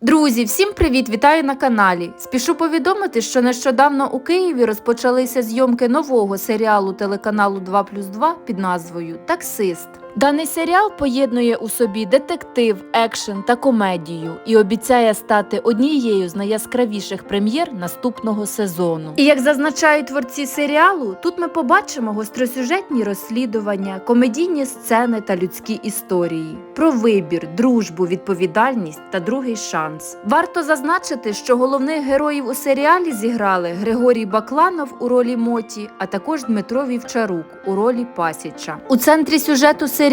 Друзі, всім привіт! Вітаю на каналі. Спішу повідомити, що нещодавно у Києві розпочалися зйомки нового серіалу телеканалу 2 плюс 2 під назвою Таксист. Даний серіал поєднує у собі детектив, екшен та комедію і обіцяє стати однією з найяскравіших прем'єр наступного сезону. І як зазначають творці серіалу, тут ми побачимо гостросюжетні розслідування, комедійні сцени та людські історії про вибір, дружбу, відповідальність та другий шанс. Варто зазначити, що головних героїв у серіалі зіграли Григорій Бакланов у ролі Моті, а також Дмитро Вівчарук у ролі Пасіча. У центрі сюжету серіалу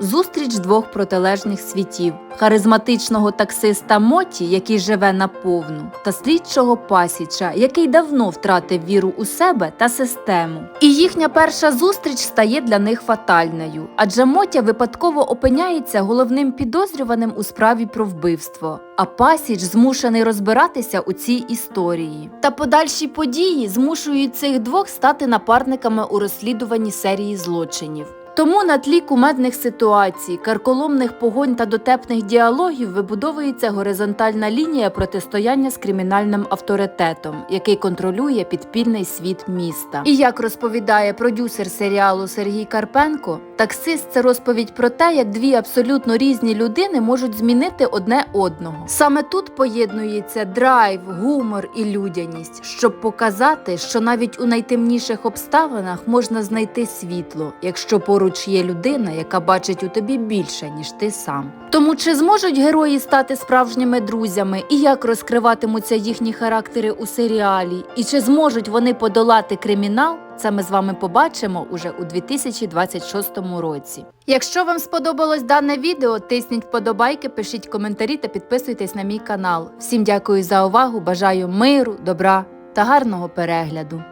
зустріч двох протилежних світів: харизматичного таксиста Моті, який живе наповну, та слідчого Пасіча, який давно втратив віру у себе та систему. І їхня перша зустріч стає для них фатальною, адже Мотя випадково опиняється головним підозрюваним у справі про вбивство. А Пасіч змушений розбиратися у цій історії. Та подальші події змушують цих двох стати напарниками у розслідуванні серії злочинів. Тому на тлі кумедних ситуацій, карколомних погонь та дотепних діалогів вибудовується горизонтальна лінія протистояння з кримінальним авторитетом, який контролює підпільний світ міста. І як розповідає продюсер серіалу Сергій Карпенко, таксист це розповідь про те, як дві абсолютно різні людини можуть змінити одне одного. Саме тут поєднується драйв, гумор і людяність, щоб показати, що навіть у найтемніших обставинах можна знайти світло, якщо поруч є людина, яка бачить у тобі більше, ніж ти сам. Тому чи зможуть герої стати справжніми друзями, і як розкриватимуться їхні характери у серіалі, і чи зможуть вони подолати кримінал? Це ми з вами побачимо уже у 2026 році. Якщо вам сподобалось дане відео, тисніть вподобайки, пишіть коментарі та підписуйтесь на мій канал. Всім дякую за увагу! Бажаю миру, добра та гарного перегляду!